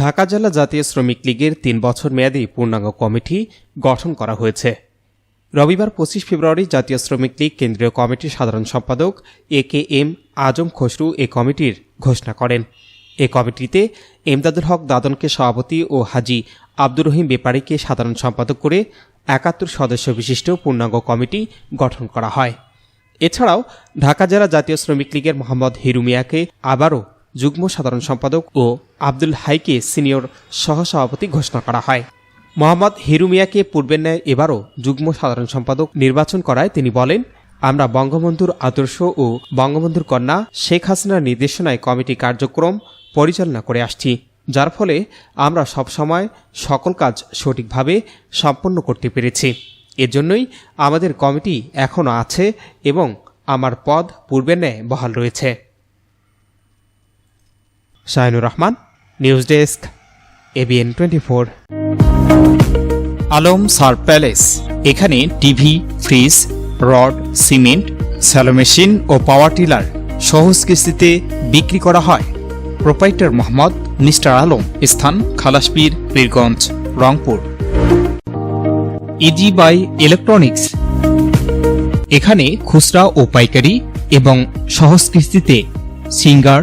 ঢাকা জেলা জাতীয় শ্রমিক লীগের তিন বছর মেয়াদী পূর্ণাঙ্গ কমিটি গঠন করা হয়েছে। রবিবার পঁচিশ ফেব্রুয়ারি জাতীয় শ্রমিক লীগ কেন্দ্রীয় কমিটির সাধারণ সম্পাদক এ কে এম আজম খসরু এ কমিটির ঘোষণা করেন। এ কমিটিতে এমদাদুল হক দাদনকে সভাপতি ও হাজি আব্দুর রহিম বেপারীকে সাধারণ সম্পাদক করে একাত্তর সদস্য বিশিষ্ট পূর্ণাঙ্গ কমিটি গঠন করা হয়। এছাড়াও ঢাকা জেলা জাতীয় শ্রমিক লীগের মোহাম্মদ হিরুমিয়াকে আবারও যুগ্ম সাধারণ সম্পাদক ও আব্দুল হাইকে সিনিয়র সহসভাপতি ঘোষণা করা হয়। মোহাম্মদ হিরুমিয়াকে পূর্বের ন্যায় এবারও যুগ্ম সাধারণ সম্পাদক নির্বাচন করায় তিনি বলেন, আমরা বঙ্গবন্ধুর আদর্শ ও বঙ্গবন্ধুর কন্যা শেখ হাসিনার নির্দেশনায় কমিটি কার্যক্রম পরিচালনা করে আসছি, যার ফলে আমরা সবসময় সকল কাজ সঠিকভাবে সম্পন্ন করতে পেরেছি। এজন্যই আমাদের কমিটি এখনও আছে এবং আমার পদ পূর্বের ন্যায় বহাল রয়েছে। Shahinur Rahman news desk ABN twenty four Alam সার প্যালেস, এখানে TV, fridge, rod, cement, shallow machine ও পাওয়ার টিলার সহজ কিস্তিতে বিক্রি করা হয়। প্রোপাইটার মোহাম্মদ মিস্টার আলম, স্থান Khalaspir Pirganj Rangpur. Easy buy electronics এখানে খুচরা ও পাইকারি এবং সহজ কিস্তিতে সিঙ্গার